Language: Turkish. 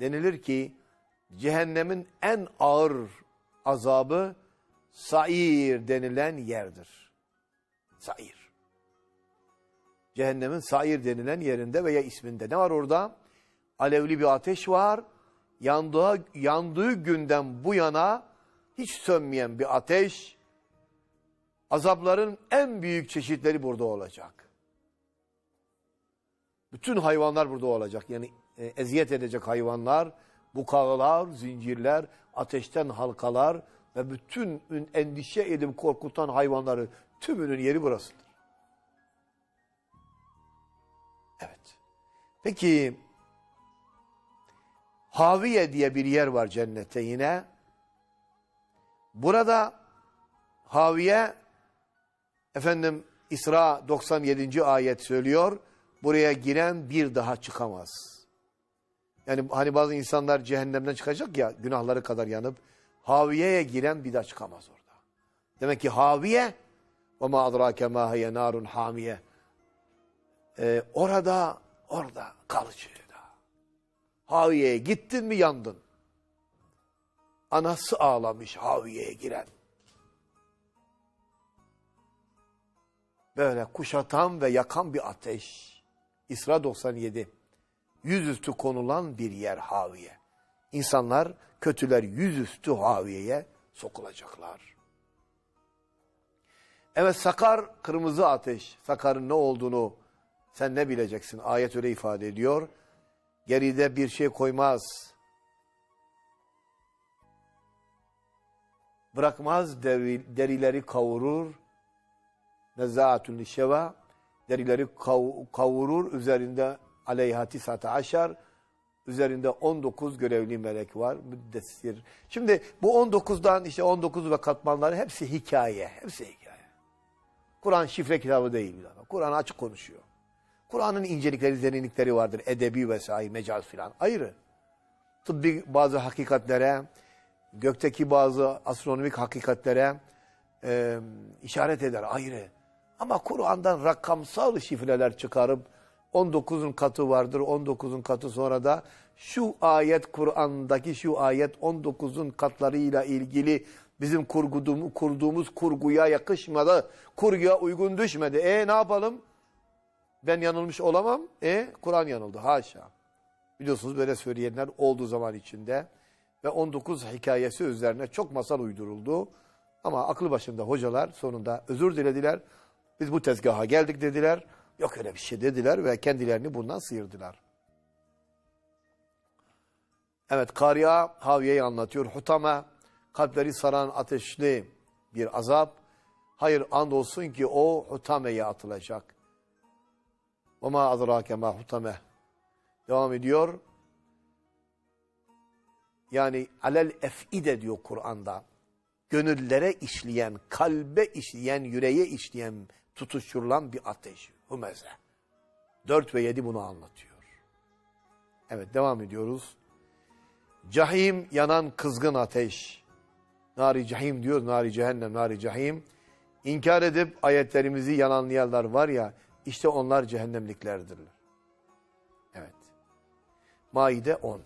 denilir ki cehennemin en ağır azabı sair denilen yerdir. Sair. Cehennemin sair denilen yerinde veya isminde. Ne var orada? Alevli bir ateş var. Yandığı, yandığı günden bu yana hiç sönmeyen bir ateş. Azapların en büyük çeşitleri burada olacak. Bütün hayvanlar burada olacak. Yani e, eziyet edecek hayvanlar, bukağılar, zincirler, ateşten halkalar ve bütün ün- endişe edip korkutan hayvanları tümünün yeri burasıdır. Evet. Peki Haviye diye bir yer var cennette yine. Burada Haviye efendim İsra 97. ayet söylüyor. Buraya giren bir daha çıkamaz. Yani hani bazı insanlar cehennemden çıkacak ya günahları kadar yanıp Haviye'ye giren bir daha çıkamaz orada. Demek ki Haviye ve ma adrake ma hiye narun hamiye. Ee, orada orada kalıcı. Haviye'ye gittin mi yandın. Anası ağlamış Haviye'ye giren. Böyle kuşatan ve yakan bir ateş. İsra 97. Yüzüstü konulan bir yer Haviye. İnsanlar, kötüler yüzüstü Haviye'ye sokulacaklar. Evet sakar kırmızı ateş. Sakarın ne olduğunu sen ne bileceksin? Ayet öyle ifade ediyor. Geride bir şey koymaz. Bırakmaz deri- derileri kavurur. Nezaatun şeva derileri kav- kavurur. Üzerinde aleyhati sata aşar. Üzerinde 19 görevli melek var. Müddessir. Şimdi bu 19'dan işte 19 ve katmanları hepsi hikaye. Hepsi hikaye. Kur'an şifre kitabı değil. Kur'an açık konuşuyor. Kur'an'ın incelikleri, derinlikleri vardır. Edebi vesaire, mecaz filan. Ayrı. Tıbbi bazı hakikatlere, gökteki bazı astronomik hakikatlere e, işaret eder. Ayrı. Ama Kur'an'dan rakamsal şifreler çıkarıp 19'un katı vardır. 19'un katı sonra da şu ayet Kur'an'daki şu ayet 19'un katlarıyla ilgili bizim kurduğumuz kurguya yakışmadı. Kurguya uygun düşmedi. E ne yapalım? Ben yanılmış olamam. E Kur'an yanıldı. Haşa. Biliyorsunuz böyle söyleyenler olduğu zaman içinde ve 19 hikayesi üzerine çok masal uyduruldu. Ama aklı başında hocalar sonunda özür dilediler. Biz bu tezgaha geldik dediler. Yok öyle bir şey dediler ve kendilerini bundan sıyırdılar. Evet Kariya Havye'yi anlatıyor. Hutame kalpleri saran ateşli bir azap. Hayır andolsun ki o Hutame'ye atılacak. Ve ma adrake ma Hutame. Devam ediyor. Yani alel efide diyor Kur'an'da. Gönüllere işleyen, kalbe işleyen, yüreğe işleyen tutuşturulan bir ateş. Humeze. 4 ve 7 bunu anlatıyor. Evet devam ediyoruz. Cahim yanan kızgın ateş. Nari cahim diyor, nari cehennem, nari cahim. İnkar edip ayetlerimizi yalanlayanlar var ya, işte onlar cehennemliklerdirler. Evet. Maide 10.